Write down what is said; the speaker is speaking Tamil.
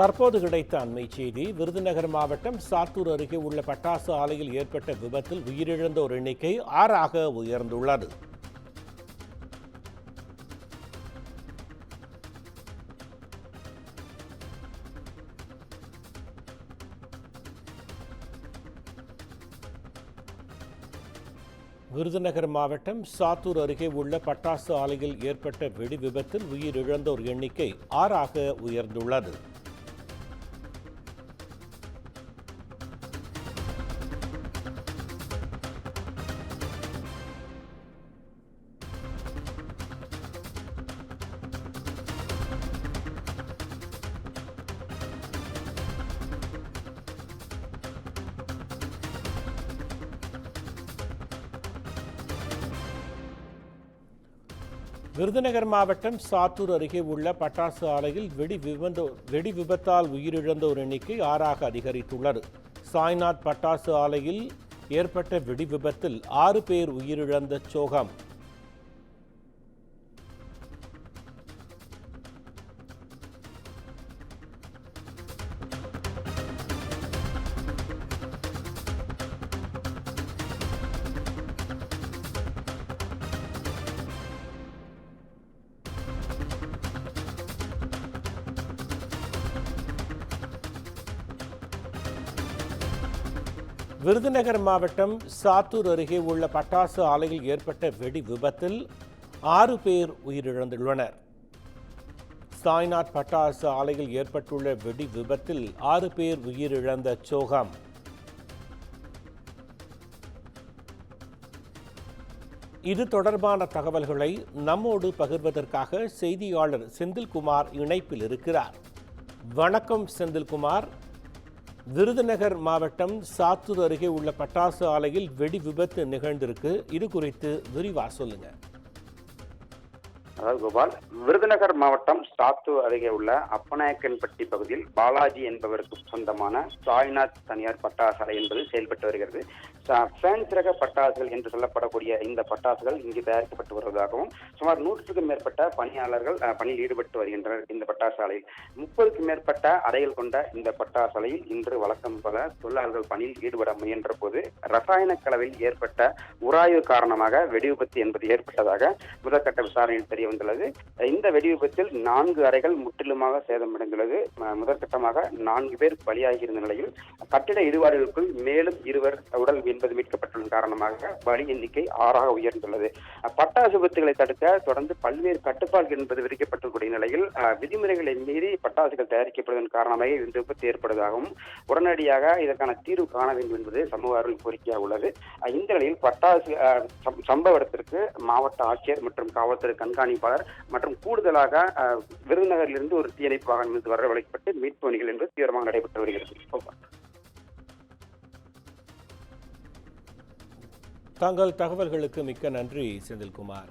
தற்போது கிடைத்த அண்மை செய்தி விருதுநகர் மாவட்டம் சாத்தூர் அருகே உள்ள பட்டாசு ஆலையில் ஏற்பட்ட விபத்தில் உயிரிழந்தோர் எண்ணிக்கை ஆறாக உயர்ந்துள்ளது. விருதுநகர் மாவட்டம் சாத்தூர் அருகே உள்ள பட்டாசு ஆலையில் ஏற்பட்ட வெடி விபத்தில் உயிரிழந்தோர் எண்ணிக்கை ஆறாக உயர்ந்துள்ளது. விருதுநகர் மாவட்டம் சாத்தூர் அருகே உள்ள பட்டாசு ஆலையில் வெடி விபந்தோ வெடி விபத்தால் உயிரிழந்தோர் எண்ணிக்கை ஆறாக அதிகரித்துள்ளது. சாய்நாத் பட்டாசு ஆலையில் ஏற்பட்ட வெடி விபத்தில் ஆறு பேர் உயிரிழந்த சோகம். விருதுநகர் மாவட்டம் சாத்தூர் அருகே உள்ள பட்டாசு ஆலையில் ஏற்பட்ட வெடி விபத்தில் ஆறு பேர் உயிரிழந்துள்ளனர். சாய்நாத் பட்டாசு ஆலையில் ஏற்பட்டுள்ள வெடி விபத்தில் ஆறு பேர் உயிரிழந்த சோகம். இது தொடர்பான தகவல்களை நம்மோடு பகிர்வதற்காக செய்தியாளர் செந்தில்குமார் இணைப்பில் இருக்கிறார். வணக்கம் செந்தில்குமார். விருதுநகர் மாவட்டம் சாத்தூர் அருகே உள்ள பட்டாசு ஆலையில் வெடி விபத்து நிகழ்ந்திருக்கு. இது குறித்து விரிவா சொல்லுங்க. அதாவது கோபால் விருதுநகர் மாவட்டம் சாத்தூர் அருகே உள்ள அப்பநாயக்கன்பட்டி பகுதியில் பாலாஜி என்பவருக்கு சொந்தமான சாய்நாத் தனியார் பட்டாசாலை என்பது செயல்பட்டு வருகிறது. ச- பட்டாசுகள் என்று சொல்லப்படக்கூடிய இந்த பட்டாசுகள் இங்கு தயாரிக்கப்பட்டு வருவதாகவும் சுமார் நூற்றுக்கும் மேற்பட்ட பணியாளர்கள் பணியில் ஈடுபட்டு வருகின்றனர் இந்த பட்டாசாலையில். முப்பதுக்கும் மேற்பட்ட அறைகள் கொண்ட இந்த பட்டாசாலையில் இன்று வழக்கம் போல தொழிலாளர்கள் பணியில் ஈடுபட முயன்ற போது ரசாயன கலவையில் ஏற்பட்ட உராய்வு காரணமாக வெடி விபத்து என்பது ஏற்பட்டதாக முதற்கட்ட விசாரணையில் தெரிய வந்துள்ளது. இந்த வெடி விபத்தில் நான்கு அறைகள் முற்றிலுமாக சேதமடைந்துள்ளது. முதற்கட்டமாக நான்கு பேர் பலியாகியிருந்த நிலையில் கட்டிட இடுபாடுகளுக்குள் மேலும் இருவர் உடல் என்பது மீட்கப்பட்டுள்ள காரணமாக பலி எண்ணிக்கை ஆறாக உயர்ந்துள்ளது. பட்டாசு விபத்துகளை தடுக்க தொடர்ந்து பல்வேறு கட்டுப்பாடுகள் என்பது விதிக்கப்பட்டிருக்கூடிய நிலையில் விதிமுறைகளை மீறி பட்டாசுகள் தயாரிக்கப்படுவதன் காரணமாக இந்த விபத்து ஏற்படுவதாகவும் உடனடியாக இதற்கான தீர்வு காண வேண்டும் என்பது சமூக அருள் கோரிக்கையாக உள்ளது. இந்த நிலையில் பட்டாசு சம்- சம்பவ இடத்திற்கு மாவட்ட ஆட்சியர் மற்றும் காவல்துறை கண்காணிப்பாளர் மற்றும் கூடுதலாக விருதுநகரிலிருந்து ஒரு தீயணைப்பு வாகனம் இருந்து வரவழைக்கப்பட்டு மீட்பு பணிகள் என்பது தீவிரமாக நடைபெற்று வருகிறது. தங்கள் தகவல்களுக்கு மிக்க நன்றி செந்தில்குமார்.